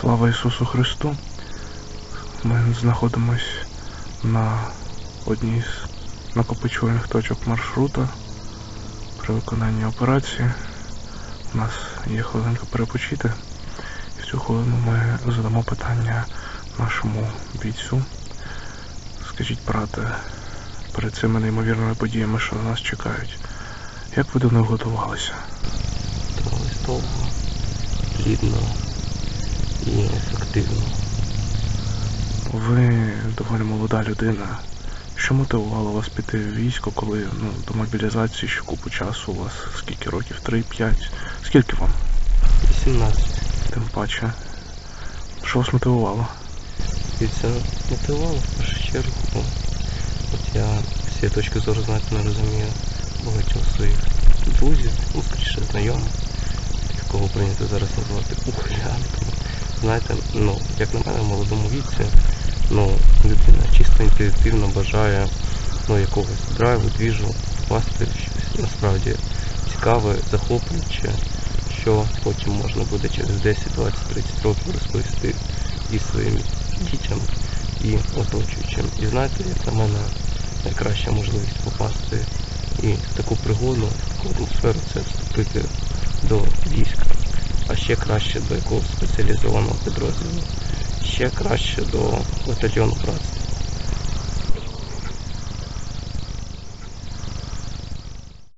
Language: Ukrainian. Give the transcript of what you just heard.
Слава Ісусу Христу! Ми знаходимось на одній з накопичувальних точок маршрута при виконанні операції. У нас є хвилинка перепочити. І в цю хвилину ми задамо питання нашому бійцю. Скажіть, брате, перед цими неймовірними подіями, що на нас чекають, як ви до них готувалися? Готувались довго, плідно і ефективно. Ви доволі молода людина. Що мотивувало вас піти в військо, коли ну, до мобілізації ще купу часу у вас скільки років? Три-п'ять? Скільки вам? 18. Тим паче. Що вас мотивувало? І це мотивувало в першу чергу. бо От я з цієї точки зору знаєте, не розумію багатьох своїх друзів, ну, скоріше знайомих, кого прийнято зараз називати ухилянками. Знаєте, ну, як на мене, в молодому віці, ну, людина чисто інтуїтивно бажає ну, якогось драйву, двіжу, попасти в щось насправді цікаве, захоплююче, що потім можна буде через 10, 20, 30 років розповісти і своїм дітям, і оточуючим. І знаєте, як на мене, найкраща можливість попасти і в таку пригоду, в таку атмосферу це вступити до війська, а ще краще до якогось спеціалізованого підрозділу, ще краще до батальйону праці.